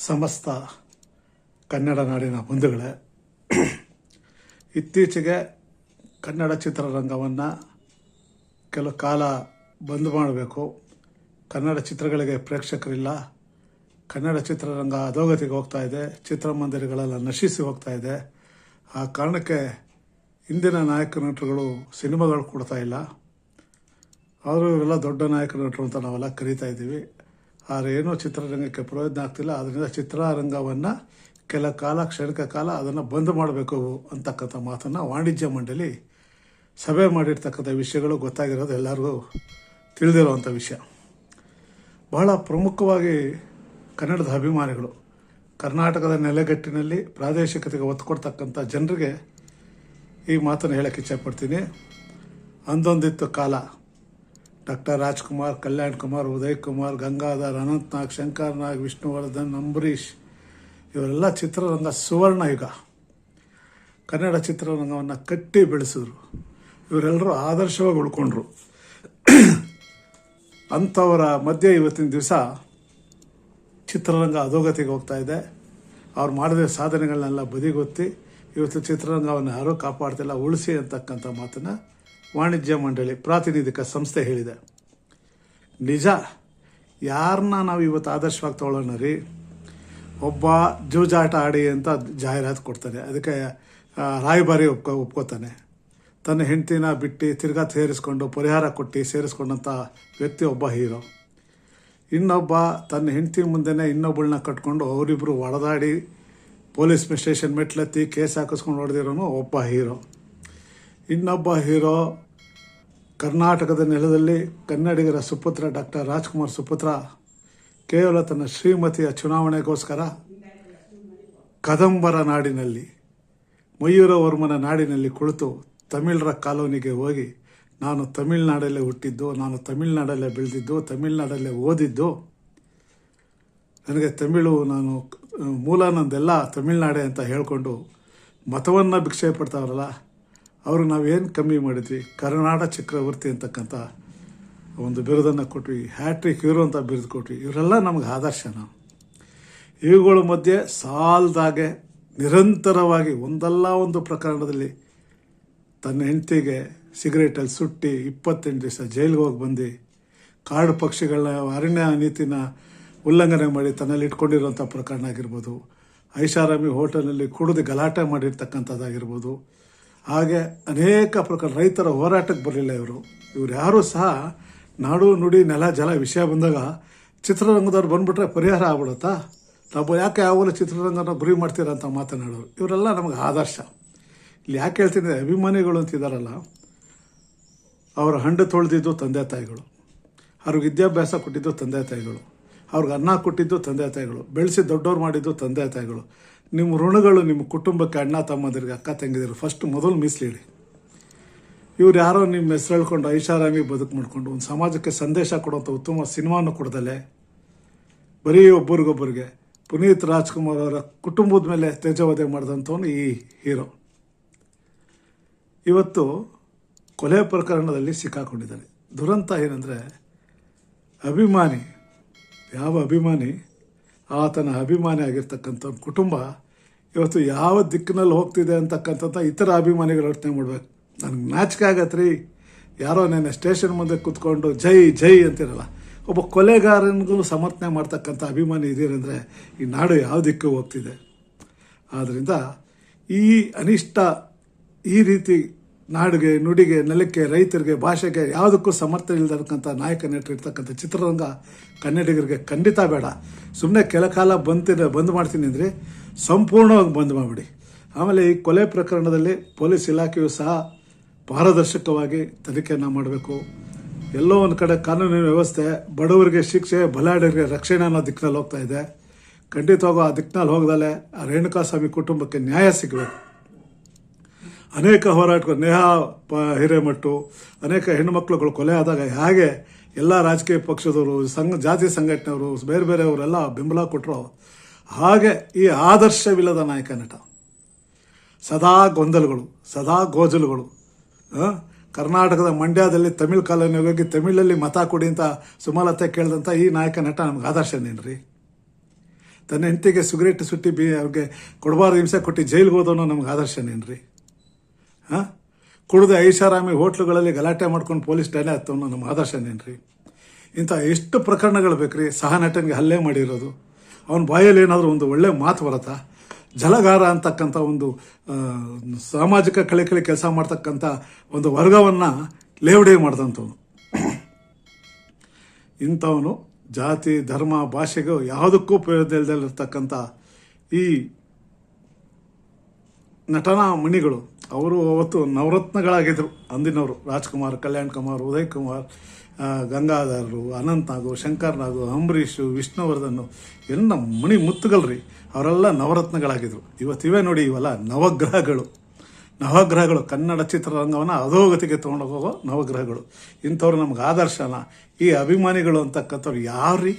ಸಮಸ್ತ ಕನ್ನಡ ನಾಡಿನ ಬಂಧುಗಳೇ, ಇತ್ತೀಚೆಗೆ ಕನ್ನಡ ಚಿತ್ರರಂಗವನ್ನು ಕೆಲವು ಕಾಲ ಬಂದ್ ಮಾಡಬೇಕು. ಕನ್ನಡ ಚಿತ್ರಗಳಿಗೆ ಪ್ರೇಕ್ಷಕರಿಲ್ಲ. ಕನ್ನಡ ಚಿತ್ರರಂಗ ಅಧೋಗತಿಗೆ ಹೋಗ್ತಾ ಇದೆ. ಚಿತ್ರಮಂದಿರಗಳೆಲ್ಲ ನಶಿಸಿ ಹೋಗ್ತಾ ಇದೆ. ಆ ಕಾರಣಕ್ಕೆ ಇಂದಿನ ನಾಯಕ ನಟರುಗಳು ಸಿನಿಮಾಗಳು ಕೊಡ್ತಾ ಇಲ್ಲ. ಆದರೂ ಇವರೆಲ್ಲ ದೊಡ್ಡ ನಾಯಕ ನಟರು ಅಂತ ನಾವೆಲ್ಲ ಕರೀತಾ ಇದ್ದೀವಿ. ಆದರೆ ಏನೋ ಚಿತ್ರರಂಗಕ್ಕೆ ಪ್ರಯೋಜನ ಆಗ್ತಿಲ್ಲ. ಅದರಿಂದ ಚಿತ್ರರಂಗವನ್ನು ಕೆಲ ಕಾಲ, ಕ್ಷಣಿಕ ಕಾಲ ಅದನ್ನು ಬಂದ್ ಮಾಡಬೇಕು ಅಂತಕ್ಕಂಥ ಮಾತನ್ನು ವಾಣಿಜ್ಯ ಮಂಡಳಿ ಸಭೆ ಮಾಡಿರ್ತಕ್ಕಂಥ ವಿಷಯಗಳು ಗೊತ್ತಾಗಿರೋದು ಎಲ್ಲರಿಗೂ ತಿಳಿದಿರುವಂಥ ವಿಷಯ. ಬಹಳ ಪ್ರಮುಖವಾಗಿ ಕನ್ನಡದ ಅಭಿಮಾನಿಗಳು, ಕರ್ನಾಟಕದ ನೆಲೆಗಟ್ಟಿನಲ್ಲಿ ಪ್ರಾದೇಶಿಕತೆಗೆ ಒತ್ತು ಕೊಡ್ತಕ್ಕಂಥ ಜನರಿಗೆ ಈ ಮಾತನ್ನು ಹೇಳಕ್ಕೆ ಇಚ್ಛೆಪಡ್ತೀನಿ ಅಂದೊಂದಿತ್ತು ಕಾಲ. ಡಾಕ್ಟರ್ ರಾಜ್ಕುಮಾರ್, ಕಲ್ಯಾಣ್ ಕುಮಾರ್, ಉದಯ್ ಕುಮಾರ್, ಗಂಗಾಧರ್, ಅನಂತ್ನಾಗ್, ಶಂಕರ್ ನಾಗ್, ವಿಷ್ಣುವರ್ಧನ್, ಅಂಬರೀಷ್, ಇವರೆಲ್ಲ ಚಿತ್ರರಂಗ ಸುವರ್ಣ ಯುಗ. ಕನ್ನಡ ಚಿತ್ರರಂಗವನ್ನು ಕಟ್ಟಿ ಬೆಳೆಸಿದ್ರು. ಇವರೆಲ್ಲರೂ ಆದರ್ಶವಾಗಿ ಉಳ್ಕೊಂಡ್ರು. ಅಂಥವರ ಮಧ್ಯೆ ಇವತ್ತಿನ ದಿವಸ ಚಿತ್ರರಂಗ ಅಧೋಗತಿಗೆ ಹೋಗ್ತಾ ಇದೆ. ಅವ್ರು ಮಾಡಿದ ಸಾಧನೆಗಳನ್ನೆಲ್ಲ ಬದಿಗೊತ್ತಿ ಇವತ್ತು ಚಿತ್ರರಂಗವನ್ನು ಯಾರೂ ಕಾಪಾಡ್ತಿಲ್ಲ, ಉಳಿಸಿ ಅಂತಕ್ಕಂಥ ಮಾತನ್ನು ವಾಣಿಜ್ಯ ಮಂಡಳಿ ಪ್ರಾತಿನಿಧಿಕ ಸಂಸ್ಥೆ ಹೇಳಿದೆ. ನಿಜ ಯಾರನ್ನ ನಾವು ಇವತ್ತು ಆದರ್ಶವಾಗಿ ತಗೊಳ್ಳೋಣ ರೀ? ಒಬ್ಬ ಜೂಜಾಟ ಆಡಿ ಅಂತ ಜಾಹೀರಾತು ಕೊಡ್ತಾನೆ. ಅದಕ್ಕೆ ರಾಯಭಾರಿ ಒಪ್ಕೊ, ಒಪ್ಕೋತಾನೆ. ತನ್ನ ಹೆಂಡತಿನ ಬಿಟ್ಟು ತಿರ್ಗಾ ಸೇರಿಸ್ಕೊಂಡು, ಪರಿಹಾರ ಕೊಟ್ಟು ಸೇರಿಸ್ಕೊಂಡಂಥ ವ್ಯಕ್ತಿ ಒಬ್ಬ ಹೀರೋ. ಇನ್ನೊಬ್ಬ ತನ್ನ ಹೆಂಡತಿ ಮುಂದೆನೇ ಇನ್ನೊಬ್ಬಳನ್ನ ಕಟ್ಕೊಂಡು ಅವರಿಬ್ಬರು ಒಡೆದಾಡಿ ಪೊಲೀಸ್ ಸ್ಟೇಷನ್ ಮೆಟ್ಲತ್ತಿ ಕೇಸ್ ಹಾಕಿಸ್ಕೊಂಡು ಹೊಡೆದಿರೋನು ಒಬ್ಬ ಹೀರೋ. ಇನ್ನೊಬ್ಬ ಹೀರೋ ಕರ್ನಾಟಕದ ನೆಲದಲ್ಲಿ ಕನ್ನಡಿಗರ ಸುಪುತ್ರ ಡಾಕ್ಟರ್ ರಾಜ್ಕುಮಾರ್ ಸುಪುತ್ರ ಕೇವಲ ತನ್ನ ಶ್ರೀಮತಿಯ ಚುನಾವಣೆಗೋಸ್ಕರ ಕದಂಬರ ನಾಡಿನಲ್ಲಿ ಮಯೂರವರ್ಮನ ನಾಡಿನಲ್ಲಿ ಕುಳಿತು ತಮಿಳರ ಕಾಲೋನಿಗೆ ಹೋಗಿ, ನಾನು ತಮಿಳ್ನಾಡಲ್ಲೇ ಹುಟ್ಟಿದ್ದು, ನಾನು ತಮಿಳ್ನಾಡಲ್ಲೇ ಬೆಳೆದಿದ್ದು, ತಮಿಳ್ನಾಡಲ್ಲೇ ಓದಿದ್ದು, ನನಗೆ ತಮಿಳು ನಾನು ಮೂಲ ನಂದೆಲ್ಲ ತಮಿಳ್ನಾಡೆ ಅಂತ ಹೇಳಿಕೊಂಡು ಮತವನ್ನು ಭಿಕ್ಷೆ ಪಡ್ತಾವ್ರಲ್ಲ ಅವ್ರಿಗೆ ನಾವೇನು ಕಮ್ಮಿ ಮಾಡಿದ್ವಿ? ಕರ್ನಾಟ ಚಕ್ರವರ್ತಿ ಅಂತಕ್ಕಂಥ ಒಂದು ಬಿರುದನ್ನು ಕೊಟ್ವಿ, ಹ್ಯಾಟ್ರಿಕ್ ಹೀರೋ ಅಂತ ಬಿರುದು ಕೊಟ್ವಿ. ಇವರೆಲ್ಲ ನಮಗೆ ಆದರ್ಶನ. ಇವುಗಳ ಮಧ್ಯೆ ಸಾಲದಾಗೆ ನಿರಂತರವಾಗಿ ಒಂದಲ್ಲ ಒಂದು ಪ್ರಕರಣದಲ್ಲಿ ತನ್ನ ಹೆಂಡತಿಗೆ ಸಿಗರೇಟಲ್ಲಿ ಸುಟ್ಟಿ ಇಪ್ಪತ್ತೆಂಟು ದಿವಸ ಜೈಲಿಗೆ ಹೋಗಿ ಬಂದು ಕಾಡು ಪಕ್ಷಿಗಳನ್ನ, ಅರಣ್ಯ ನೀತಿನ ಉಲ್ಲಂಘನೆ ಮಾಡಿ ತನ್ನಲ್ಲಿ ಇಟ್ಕೊಂಡಿರುವಂಥ ಪ್ರಕರಣ ಆಗಿರ್ಬೋದು. ಐಷಾರಾಮಿ ಹೋಟೆಲ್ನಲ್ಲಿ ಕುಡಿದು ಗಲಾಟೆ ಮಾಡಿರ್ತಕ್ಕಂಥದ್ದಾಗಿರ್ಬೋದು. ಹಾಗೆ ಅನೇಕ ಪ್ರಕಾರ ರೈತರ ಹೋರಾಟಕ್ಕೆ ಬರಲಿಲ್ಲ ಇವರು. ಇವ್ರು ಯಾರೂ ಸಹ ನಾಡು ನುಡಿ ನೆಲ ಜಲ ವಿಷಯ ಬಂದಾಗ ಚಿತ್ರರಂಗದವ್ರು ಬಂದುಬಿಟ್ರೆ ಪರಿಹಾರ ಆಗ್ಬಿಡುತ್ತಾ? ತಾವು ಯಾಕೆ ಯಾವಾಗಲೂ ಚಿತ್ರರಂಗನ ಗುರಿ ಮಾಡ್ತೀರಾ ಅಂತ ಮಾತನಾಡೋರು. ಇವರೆಲ್ಲ ನಮಗೆ ಆದರ್ಶ. ಇಲ್ಲಿ ಯಾಕೆ ಹೇಳ್ತೀನಿ ಅಭಿಮಾನಿಗಳು ಅಂತಿದಾರಲ್ಲ ಅವರ ಹಂಡು ತೊಳೆದಿದ್ದು ತಂದೆ ತಾಯಿಗಳು. ಅವ್ರಿಗೆ ವಿದ್ಯಾಭ್ಯಾಸ ಕೊಟ್ಟಿದ್ದು ತಂದೆ ತಾಯಿಗಳು. ಅವ್ರಿಗೆ ಅನ್ನ ಕೊಟ್ಟಿದ್ದು ತಂದೆ ತಾಯಿಗಳು. ಬೆಳೆಸಿ ದೊಡ್ಡವ್ರು ಮಾಡಿದ್ದು ತಂದೆ ತಾಯಿಗಳು. ನಿಮ್ಮ ಋಣಗಳು ನಿಮ್ಮ ಕುಟುಂಬಕ್ಕೆ ಅಣ್ಣ, ತಮ್ಮಂದಿರಿಗೆ, ಅಕ್ಕ ತಂಗಿದಿರು ಫಸ್ಟ್ ಮೊದಲು ಮೀಸಲಿಡಿ. ಇವ್ರು ಯಾರೋ ನಿಮ್ಮ ಹೆಸರು ಹೇಳ್ಕೊಂಡು ಐಷಾರಾಮಿ ಬದುಕು ಮಾಡ್ಕೊಂಡು ಒಂದು ಸಮಾಜಕ್ಕೆ ಸಂದೇಶ ಕೊಡುವಂಥ ಉತ್ತಮ ಸಿನಿಮಾನು ಕೊಡ್ದಲೆ ಬರೀ ಒಬ್ಬರಿಗೊಬ್ಬರಿಗೆ ಪುನೀತ್ ರಾಜ್ಕುಮಾರ್ ಅವರ ಕುಟುಂಬದ ಮೇಲೆ ತೇಜವಧೆ ಮಾಡಿದಂಥವನು ಈ ಹೀರೋ. ಇವತ್ತು ಕೊಲೆ ಪ್ರಕರಣದಲ್ಲಿ ಸಿಕ್ಕಾಕೊಂಡಿದ್ದಾನೆ. ದುರಂತ ಏನಂದರೆ ಅಭಿಮಾನಿ, ಯಾವ ಅಭಿಮಾನಿ ಆತನ ಅಭಿಮಾನಿ ಆಗಿರ್ತಕ್ಕಂಥ ಕುಟುಂಬ ಇವತ್ತು ಯಾವ ದಿಕ್ಕಿನಲ್ಲಿ ಹೋಗ್ತಿದೆ ಅಂತಕ್ಕಂಥ ಇತರ ಅಭಿಮಾನಿಗಳು ಯೋಚನೆ ಮಾಡ್ಬೇಕು. ನನಗೆ ನಾಚಿಕೆ ಆಗತ್ತೆ ರೀ ಯಾರೋ ನೆನ್ನೆ ಸ್ಟೇಷನ್ ಮುಂದೆ ಕೂತ್ಕೊಂಡು ಜೈ ಜೈ ಅಂತಿರಲ್ಲ. ಒಬ್ಬ ಕೊಲೆಗಾರನಿಗೂ ಸಮರ್ಥನೆ ಮಾಡ್ತಕ್ಕಂಥ ಅಭಿಮಾನಿ ಇದೀರಂದರೆ ಈ ನಾಡು ಯಾವ ದಿಕ್ಕು ಹೋಗ್ತಿದೆ. ಆದ್ದರಿಂದ ಈ ಅನಿಷ್ಟ ಈ ರೀತಿ ನಾಡಿಗೆ, ನುಡಿಗೆ, ನೆಲಕ್ಕೆ, ರೈತರಿಗೆ, ಭಾಷೆಗೆ ಯಾವುದಕ್ಕೂ ಸಮರ್ಥ ಇಲ್ಲದಕ್ಕಂಥ ನಾಯಕ ನೆಟ್ಟಿರ್ತಕ್ಕಂಥ ಚಿತ್ರರಂಗ ಕನ್ನಡಿಗರಿಗೆ ಖಂಡಿತ ಬೇಡ. ಸುಮ್ಮನೆ ಕೆಲ ಕಾಲ ಬಂತಿನ ಬಂದ್ ಮಾಡ್ತೀನಿ ಅಂದರೆ ಸಂಪೂರ್ಣವಾಗಿ ಬಂದ್ ಮಾಡಿಬಿಡಿ. ಆಮೇಲೆ ಈ ಕೊಲೆ ಪ್ರಕರಣದಲ್ಲಿ ಪೊಲೀಸ್ ಇಲಾಖೆಯು ಸಹ ಪಾರದರ್ಶಕವಾಗಿ ತನಿಖೆಯನ್ನು ಮಾಡಬೇಕು. ಎಲ್ಲೋ ಒಂದು ಕಡೆ ಕಾನೂನಿನ ವ್ಯವಸ್ಥೆ, ಬಡವರಿಗೆ ಶಿಕ್ಷೆ, ಬಲಾಢ್ಯರಿಗೆ ರಕ್ಷಣೆ ಅನ್ನೋ ದಿಕ್ಕಿನಲ್ಲಿ ಹೋಗ್ತಾ ಇದೆ. ಖಂಡಿತವಾಗೂ ಆ ದಿಕ್ಕಿನಲ್ಲಿ ಹೋಗದಲ್ಲೇ ಆ ರೇಣುಕಾಸ್ವಾಮಿ ಕುಟುಂಬಕ್ಕೆ ನ್ಯಾಯ ಸಿಗಬೇಕು. ಅನೇಕ ಹೋರಾಟಗಳು, ನೇಹಾ ಪ ಹಿರೇಮಠು, ಅನೇಕ ಹೆಣ್ಣುಮಕ್ಳುಗಳು ಕೊಲೆ ಆದಾಗ ಹೇಗೆ ಎಲ್ಲ ರಾಜಕೀಯ ಪಕ್ಷದವರು, ಸಂಘ, ಜಾತಿ ಸಂಘಟನೆಯವರು, ಬೇರೆ ಬೇರೆಯವರೆಲ್ಲ ಬೆಂಬಲ ಕೊಟ್ಟರು ಹಾಗೆ ಈ ಆದರ್ಶವಿಲ್ಲದ ನಾಯಕ ನಟ. ಸದಾ ಗೊಂದಲಗಳು, ಸದಾ ಗೋಜಲುಗಳು? ಕರ್ನಾಟಕದ ಮಂಡ್ಯದಲ್ಲಿ ತಮಿಳು ಕಾಲೋನಿ ಹೋಗಿ ತಮಿಳಲ್ಲಿ ಮತ ಕೊಡಿ ಅಂತ ಸುಮಲತೆ ಕೇಳಿದಂಥ ಈ ನಾಯಕ ನಟ ನಮ್ಗೆ ಆದರ್ಶನೇನ್ರಿ ತನ್ನ ಹೆಂಡತಿಗೆ ಸಿಗರೇಟ್ ಸುಟ್ಟಿ ಬಿ ಅವ್ರಿಗೆ ಕೊಡಬಾರ್ದು ಹಿಂಸೆ ಕೊಟ್ಟು ಜೈಲಿಗೆ ಹೋದವನು ನಮ್ಗೆ ಆದರ್ಶನೇನ್ರಿ ಹಾಂ? ಕುಡಿದು ಐಷಾರಾಮಿ ಹೋಟ್ಲುಗಳಲ್ಲಿ ಗಲಾಟೆ ಮಾಡ್ಕೊಂಡು ಪೊಲೀಸ್ ಠಾಣೆ ಹತ್ತವನು ನಮ್ಮ ಆದರ್ಶನೇನ್ರಿ ಇಂಥ ಎಷ್ಟು ಪ್ರಕರಣಗಳು ಬೇಕ್ರಿ? ಸಹ ನಟನಿಗೆ ಹಲ್ಲೆ ಮಾಡಿರೋದು. ಅವನ ಬಾಯಲ್ಲಿ ಏನಾದರೂ ಒಂದು ಒಳ್ಳೆ ಮಾತು ಬರುತ್ತಾ? ಜಲಗಾರ ಅಂತಕ್ಕಂಥ ಒಂದು ಸಾಮಾಜಿಕ ಕಳೆಕಳಿ ಕೆಲಸ ಮಾಡ್ತಕ್ಕಂಥ ಒಂದು ವರ್ಗವನ್ನು ಲೇವಡಿ ಮಾಡಿದಂಥವನು. ಇಂಥವನು ಜಾತಿ, ಧರ್ಮ, ಭಾಷೆಗೂ ಯಾವುದಕ್ಕೂ ಪ್ರಯೋಜನದಲ್ಲಿರ್ತಕ್ಕಂಥ ಈ ನಟನಾ ಮಣಿಗಳು ಅವರು ಅವತ್ತು ನವರತ್ನಗಳಾಗಿದ್ದರು ಅಂದಿನವರು ರಾಜ್ಕುಮಾರ್, ಕಲ್ಯಾಣ್ ಕುಮಾರ್, ಉದಯ್ ಕುಮಾರ್ ಗಂಗಾಧರರು, ಅನಂತ್ ನಾಗು, ಶಂಕರ್ ನಾಗು, ಅಂಬರೀಷು ವಿಷ್ಣುವರ್ಧನ್ನು ಎಲ್ಲ ಮಣಿ ಮುತ್ತುಗಳ್ರಿ. ಅವರೆಲ್ಲ ನವರತ್ನಗಳಾಗಿದ್ದರು ಇವತ್ತಿವೆ ಇವೇ ನೋಡಿ ಇವೆಲ್ಲ ನವಗ್ರಹಗಳು. ನವಗ್ರಹಗಳು, ಕನ್ನಡ ಚಿತ್ರರಂಗವನ್ನು ಅಧೋಗತಿಗೆ ತೊಗೊಂಡು ಹೋಗೋ ನವಗ್ರಹಗಳು. ಇಂಥವ್ರು ನಮ್ಗೆ ಆದರ್ಶನ. ಈ ಅಭಿಮಾನಿಗಳು ಅಂತಕ್ಕಂಥವ್ರು ಯಾರ್ರೀ?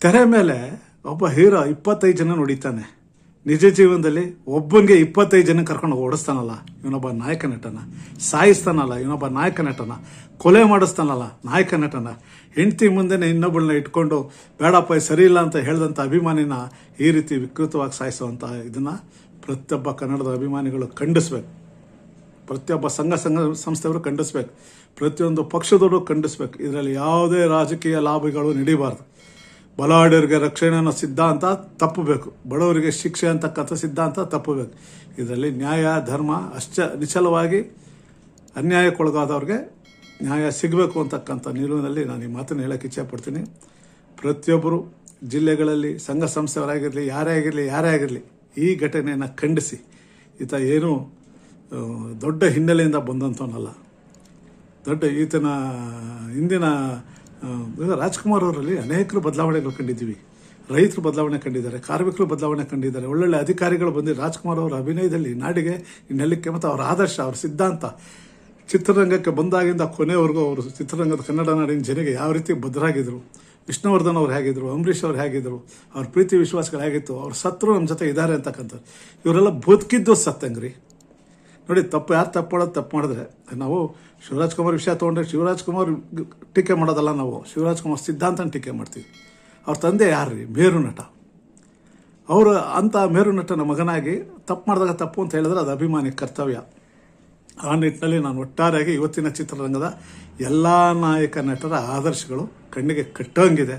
ತೆರೆ ಮೇಲೆ ಒಬ್ಬ ಹೀರೋ ಇಪ್ಪತ್ತೈದು ಜನ ನೋಡಿತಾನೆ. ನಿಜ ಜೀವನದಲ್ಲಿ ಒಬ್ಬನಿಗೆ ಇಪ್ಪತ್ತೈದು ಜನ ಕರ್ಕೊಂಡು ಓಡಿಸ್ತಾನಲ್ಲ, ಇವನೊಬ್ಬ ನಾಯಕ ನಟನ. ಸಾಯಿಸ್ತಾನಲ್ಲ, ಇವನೊಬ್ಬ ನಾಯಕ ನಟನ. ಕೊಲೆ ಮಾಡಿಸ್ತಾನಲ್ಲ, ನಾಯಕ ನಟನ. ಹೆಂಡತಿ ಮುಂದೆನೆ ಇನ್ನೊಬ್ಬಳನ್ನ ಇಟ್ಕೊಂಡು, ಬೇಡಪ್ಪ ಸರಿ ಇಲ್ಲ ಅಂತ ಹೇಳಿದಂಥ ಅಭಿಮಾನಿನ ಈ ರೀತಿ ವಿಕೃತವಾಗಿ ಸಾಯಿಸುವಂಥ ಇದನ್ನ ಪ್ರತಿಯೊಬ್ಬ ಕನ್ನಡದ ಅಭಿಮಾನಿಗಳು ಖಂಡಿಸ್ಬೇಕು. ಪ್ರತಿಯೊಬ್ಬ ಸಂಘ ಸಂಘ ಸಂಸ್ಥೆಯವರು ಖಂಡಿಸ್ಬೇಕು. ಪ್ರತಿಯೊಂದು ಪಕ್ಷದವರು ಖಂಡಿಸ್ಬೇಕು. ಇದರಲ್ಲಿ ಯಾವುದೇ ರಾಜಕೀಯ ಲಾಭಗಳು ನಡೀಬಾರ್ದು. ಬಲಾಢ್ಯರಿಗೆ ರಕ್ಷಣೆ ಅನ್ನೋ ಸಿದ್ಧಾಂತ ತಪ್ಪಬೇಕು. ಬಡವರಿಗೆ ಶಿಕ್ಷೆ ಅಂತಕ್ಕಂಥ ಸಿದ್ಧಾಂತ ತಪ್ಪಬೇಕು. ಇದರಲ್ಲಿ ನ್ಯಾಯ, ಧರ್ಮ ಅಷ್ಟ ನಿಚಲವಾಗಿ ಅನ್ಯಾಯಕ್ಕೊಳಗಾದವ್ರಿಗೆ ನ್ಯಾಯ ಸಿಗಬೇಕು ಅಂತಕ್ಕಂಥ ನಿಲುವಿನಲ್ಲಿ ನಾನು ಈ ಮಾತನ್ನು ಹೇಳಕ್ಕೆ ಇಚ್ಛೆ ಪಡ್ತೀನಿ. ಪ್ರತಿಯೊಬ್ಬರು ಜಿಲ್ಲೆಗಳಲ್ಲಿ ಸಂಘ ಸಂಸ್ಥೆಯವರಾಗಿರಲಿ, ಯಾರೇ ಆಗಿರಲಿ ಯಾರೇ ಆಗಿರಲಿ, ಈ ಘಟನೆಯನ್ನು ಖಂಡಿಸಿ. ಈತ ಏನು ದೊಡ್ಡ ಹಿನ್ನೆಲೆಯಿಂದ ಬಂದಂಥವನಲ್ಲ. ದೊಡ್ಡ ಈತನ, ಹಿಂದಿನ ರಾಜ್ಕುಮಾರ್ ಅವರಲ್ಲಿ ಅನೇಕರು ಬದಲಾವಣೆಗಳು ಕಂಡಿದ್ದೀವಿ. ರೈತರು ಬದಲಾವಣೆ ಕಂಡಿದ್ದಾರೆ, ಕಾರ್ಮಿಕರು ಬದಲಾವಣೆ ಕಂಡಿದ್ದಾರೆ. ಒಳ್ಳೊಳ್ಳೆ ಅಧಿಕಾರಿಗಳು ಬಂದು ರಾಜ್ಕುಮಾರ್ ಅವರ ಅಭಿನಯದಲ್ಲಿ ನಾಡಿಗೆ ನೆಲಕ್ಕೆ ಮತ್ತು ಅವರ ಆದರ್ಶ, ಅವರ ಸಿದ್ಧಾಂತ ಚಿತ್ರರಂಗಕ್ಕೆ ಬಂದಾಗಿಂದ ಕೊನೆವರೆಗೂ ಅವರು ಚಿತ್ರರಂಗದ ಕನ್ನಡ ನಾಡಿನ ಜನರಿಗೆ ಯಾವ ರೀತಿ ಬದ್ಧರಾಗಿದ್ದರು ವಿಷ್ಣುವರ್ಧನ್ ಅವ್ರು ಹೇಗಿದ್ರು, ಅಂಬರೀಷ್ ಅವ್ರು ಹೇಗಿದ್ರು, ಅವ್ರ ಪ್ರೀತಿ ವಿಶ್ವಾಸಗಳು ಹೇಗಿತ್ತು, ಅವ್ರ ಸತ್ರು ನಮ್ಮ ಜೊತೆ ಇದ್ದಾರೆ ಅಂತಕ್ಕಂಥದ್ದು ಇವರೆಲ್ಲ ಬದುಕಿದ್ದು ಸತ್ತಂಗ್ರಿ. ನೋಡಿ, ತಪ್ಪು ಯಾರು ತಪ್ಪು ಮಾಡೋದು, ತಪ್ಪು ಮಾಡಿದ್ರೆ. ನಾವು ಶಿವರಾಜ್ ಕುಮಾರ್ ವಿಷಯ ತೊಗೊಂಡ್ರೆ ಶಿವರಾಜ್ ಕುಮಾರ್ ಟೀಕೆ ಮಾಡೋದಲ್ಲ ನಾವು. ಶಿವರಾಜ್ ಕುಮಾರ್ ಸಿದ್ಧಾಂತನ ಟೀಕೆ ಮಾಡ್ತೀವಿ. ಅವ್ರ ತಂದೆ ಯಾರ್ರಿ ಮೇರು ನಟ. ಅವರು ಅಂಥ ಮೇರು ನಟನ ಮಗನಾಗಿ ತಪ್ಪು ಮಾಡಿದಾಗ ತಪ್ಪು ಅಂತ ಹೇಳಿದ್ರೆ ಅದು ಅಭಿಮಾನಿ ಕರ್ತವ್ಯ. ಆ ನಿಟ್ಟಿನಲ್ಲಿ ನಾನು ಒಟ್ಟಾರೆಯಾಗಿ ಇವತ್ತಿನ ಚಿತ್ರರಂಗದ ಎಲ್ಲ ನಾಯಕ ನಟರ ಆದರ್ಶಗಳು ಕಣ್ಣಿಗೆ ಕಟ್ಟಂಗಿದೆ,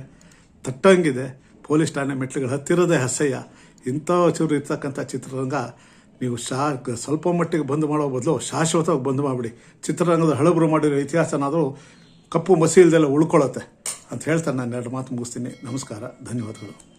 ತಟ್ಟಂಗಿದೆ. ಪೊಲೀಸ್ ಠಾಣೆ ಮೆಟ್ಲುಗಳ ಹತ್ತಿರದೇ ಹಸಯ್ಯ. ಇಂಥ ಚೂರು ಇರ್ತಕ್ಕಂಥ ಚಿತ್ರರಂಗ ನೀವು ಶಾ ಸ್ವಲ್ಪ ಮಟ್ಟಿಗೆ ಬಂದ್ ಮಾಡೋ ಬದಲು ಶಾಶ್ವತವಾಗಿ ಬಂದ್ ಮಾಡಿಬಿಡಿ. ಚಿತ್ರರಂಗದ ಹಳಬರು ಮಾಡಿರೋ ಇತಿಹಾಸನಾದರೂ ಕಪ್ಪು ಮಸೀಲ್ದೆಲ್ಲ ಉಳ್ಕೊಳ್ಳುತ್ತೆ ಅಂತ ಹೇಳ್ತಾ ನಾನು ಎರಡು ಮಾತು ಮುಗಿಸ್ತೀನಿ. ನಮಸ್ಕಾರ. ಧನ್ಯವಾದಗಳು.